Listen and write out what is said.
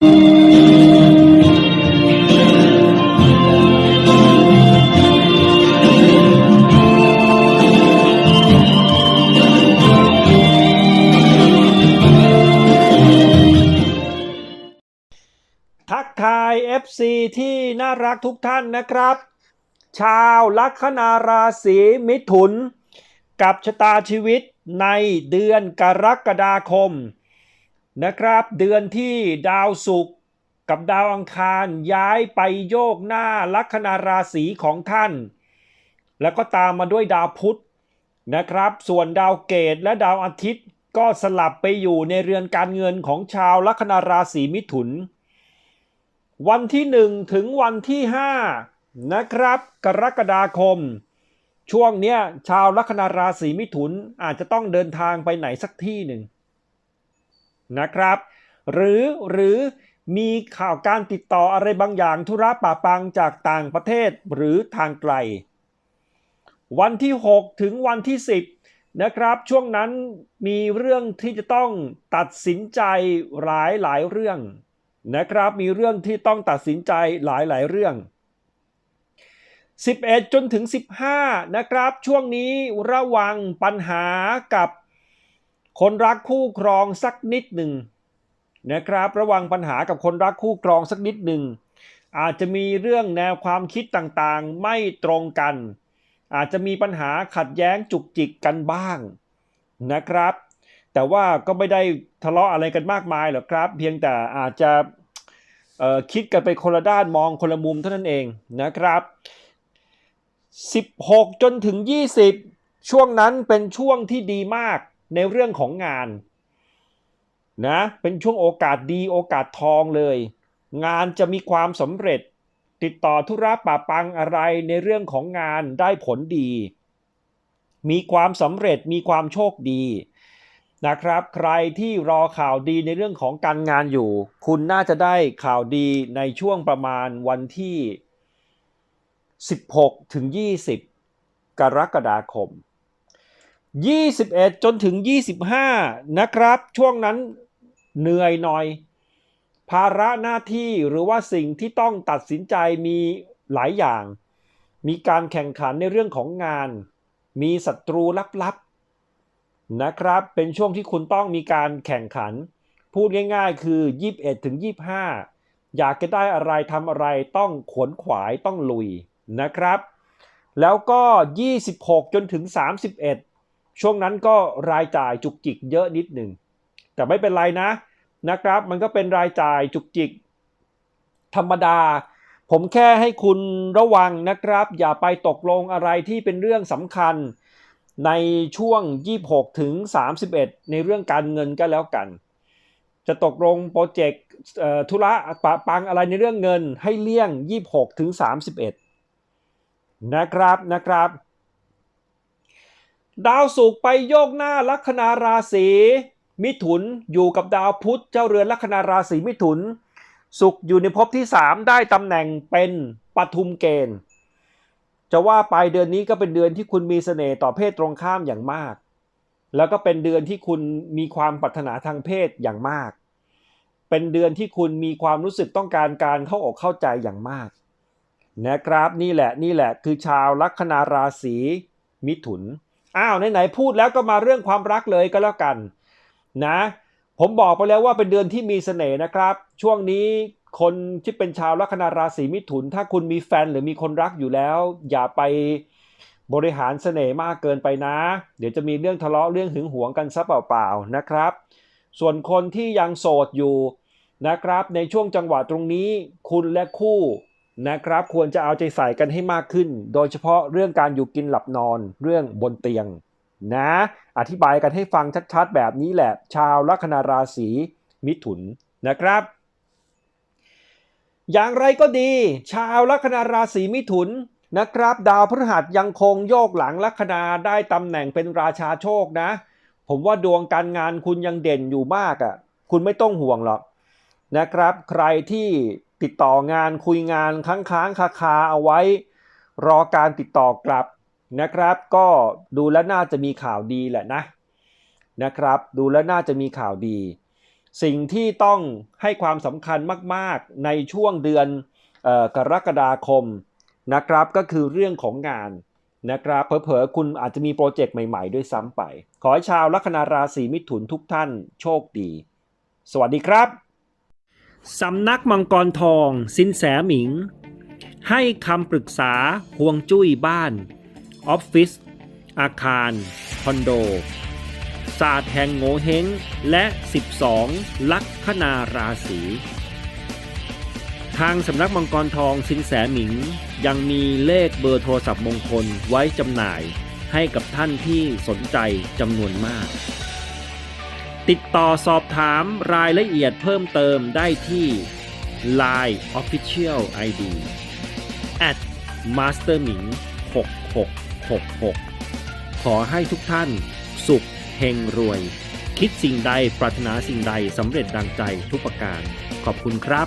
ทักทาย FC ที่น่ารักทุกท่านนะครับ ชาวลัคนาราศีมิถุน กับชะตาชีวิตในเดือนกรกฎาคม นะครับ เดือนที่ดาวศุกร์กับดาวอังคารย้ายไปโยกหน้าลัคนาราศีของท่าน แล้วก็ตามมาด้วยดาวพุธนะครับ ส่วนดาวเกตและดาวอาทิตย์ก็สลับไปอยู่ในเรือนการเงินของชาวลัคนาราศีมิถุน วันที่ 1 ถึงวันที่ 5 นะครับ กรกฎาคม ช่วงเนี้ยชาวลัคนาราศีมิถุนอาจจะต้องเดินทางไปไหนสักที่หนึ่ง นะครับ หรือหรือมีข่าวการติดต่ออะไรบางอย่างธุระป่าปังจากต่างประเทศหรือทางไกล วันที่ 6 ถึงวันที่ 10 นะครับ ช่วงนั้นมีเรื่องที่จะต้องตัดสินใจหลายหลายเรื่องนะครับ มีเรื่องที่ต้องตัดสินใจหลายหลายเรื่อง 11 จนถึง 15 นะครับ ช่วงนี้ระวังปัญหากับ คนรักคู่ครองสักนิดหนึ่งนะครับ ระวังปัญหากับคนรักคู่ครองสักนิดหนึ่งอาจจะมีเรื่องแนวความคิดต่างๆไม่ตรงกัน อาจจะมีปัญหาขัดแย้งจุกจิกกันบ้างนะครับ แต่ว่าก็ไม่ได้ทะเลาะอะไรกันมากมายหรอกครับ เพียงแต่อาจจะคิดกันไปคนละด้านมองคนละมุมเท่านั้นเองนะครับ 16 จนถึง 20 ช่วงนั้นเป็นช่วงที่ดีมาก ในเรื่องของงานนะเป็นช่วงโอกาสดีโอกาสทองเลย งานจะมีความสำเร็จ ติดต่อธุระป่าปังอะไรในเรื่องของงานได้ผลดี มีความสำเร็จมีความโชคดีนะครับ ใครที่รอข่าวดีในเรื่องของการงานอยู่ คุณน่าจะได้ข่าวดีในช่วงประมาณวันที่ 16ถึง20 กรกฎาคม 21 จนถึง 25 นะครับ ช่วงนั้นเหนื่อยหน่อย ภาระหน้าที่หรือว่าสิ่งที่ต้องตัดสินใจมีหลายอย่าง มีการแข่งขันในเรื่องของงาน มีศัตรูลับๆนะครับ เป็นช่วงที่คุณต้องมีการแข่งขัน พูดง่ายๆ คือ 21 ถึง 25 อยากจะได้อะไรทำอะไรต้องขวนขวายต้องลุยนะครับ แล้วก็ 26 จนถึง 31 ช่วงนั้นก็รายจ่ายจุกจิกเยอะนิดหนึ่งแต่ไม่เป็นไรนะนะครับ มันก็เป็นรายจ่ายจุกจิก ธรรมดา ผมแค่ให้คุณระวังนะครับ อย่าไปตกลงอะไรที่เป็นเรื่องสำคัญในช่วง 26 ถึง 31 ในเรื่องการเงินก็แล้วกัน จะตกลงโปรเจกต์ธุระปะปังอะไรในเรื่องเงินให้เลี่ยง 26 ถึง 31 นะครับนะครับ ดาวศุกร์ไปโยกหน้าลัคนาราศีมิถุนอยู่กับดาวพุธเจ้าเรือนลัคนาราศีมิถุนศุกร์อยู่ในภพที่ 3 ได้ตำแหน่งเป็นปทุมเกณฑ์ จะว่าไปเดือนนี้ก็เป็นเดือนที่คุณมีเสน่ห์ต่อเพศตรงข้ามอย่างมาก แล้วก็เป็นเดือนที่คุณมีความปรารถนาทางเพศอย่างมาก เป็นเดือนที่คุณมีความรู้สึกต้องการการเข้าอกเข้าใจอย่างมากนะครับนี่แหละนี่แหละคือชาวลัคนาราศีมิถุน อ้าวไหนๆพูดแล้วก็มาเรื่องความรักเลยก็แล้วกันนะ ผมบอกไปแล้วว่าเป็นเดือนที่มีเสน่ห์นะครับ ช่วงนี้คนที่เป็นชาวลัคนาราศีมิถุน ถ้าคุณมีแฟนหรือมีคนรักอยู่แล้ว อย่าไปบริหารเสน่ห์มากเกินไปนะ เดี๋ยวจะมีเรื่องทะเลาะเรื่องหึงหวงกันซะเปล่าๆนะครับ ส่วนคนที่ยังโสดอยู่นะครับ ในช่วงจังหวะตรงนี้ คุณและคู่ นะครับควรจะเอาใจใส่กันให้มากขึ้น โดยเฉพาะเรื่องการอยู่กินหลับนอนเรื่องบนเตียงนะ อธิบายกันให้ฟังชัดๆ แบบนี้แหละ ชาวลัคนาราศีมิถุนนะครับ อย่างไรก็ดี ชาวลัคนาราศีมิถุนนะครับ ดาวพฤหัสยังคงโยกหลังลัคนาได้ตำแหน่งเป็นราชาโชคนะ ผมว่าดวงการงานคุณยังเด่นอยู่มากอะ่ะคุณไม่ต้องห่วงหรอกนะครับ ใครที่ ติดต่องานคุยงานค้างๆคาๆเอาไว้ รอการติดต่อกลับนะครับ ก็ดูแล้วน่าจะมีข่าวดีแหละนะนะครับ ดูแล้วน่าจะมีข่าวดี สิ่งที่ต้องให้ความสำคัญมาก ๆ ในช่วงเดือนออกรกฎาคมนะครับก็คือเรื่องของงานนะครับเผลอๆคุณอาจจะมีโปรเจกต์ใหม่ ๆ ด้วยซ้ำไป ขอให้ชาวลัคนาราศีมิถุนทุกท่านโชคดี สวัสดีครับ สำนักมังกรทองสินแสหมิง ให้คำปรึกษาห่วงจุ้ยบ้าน ออฟฟิศ อาคาร คอนโด ศาสตร์แห่งโงเฮงและ 12 ลัคนาราศีทางสำนักมังกรทองสินแสหมิง ยังมีเลขเบอร์โทรศัพท์มงคลไว้จำหน่ายให้กับท่านที่สนใจจำนวนมาก ติดต่อสอบถามรายละเอียดเพิ่มเติมได้ที่ Line Official ID at masterming 6666 ขอให้ทุกท่านสุขเฮงรวย คิดสิ่งใดปรารถนาสิ่งใดสำเร็จดังใจทุกประการ ขอบคุณครับ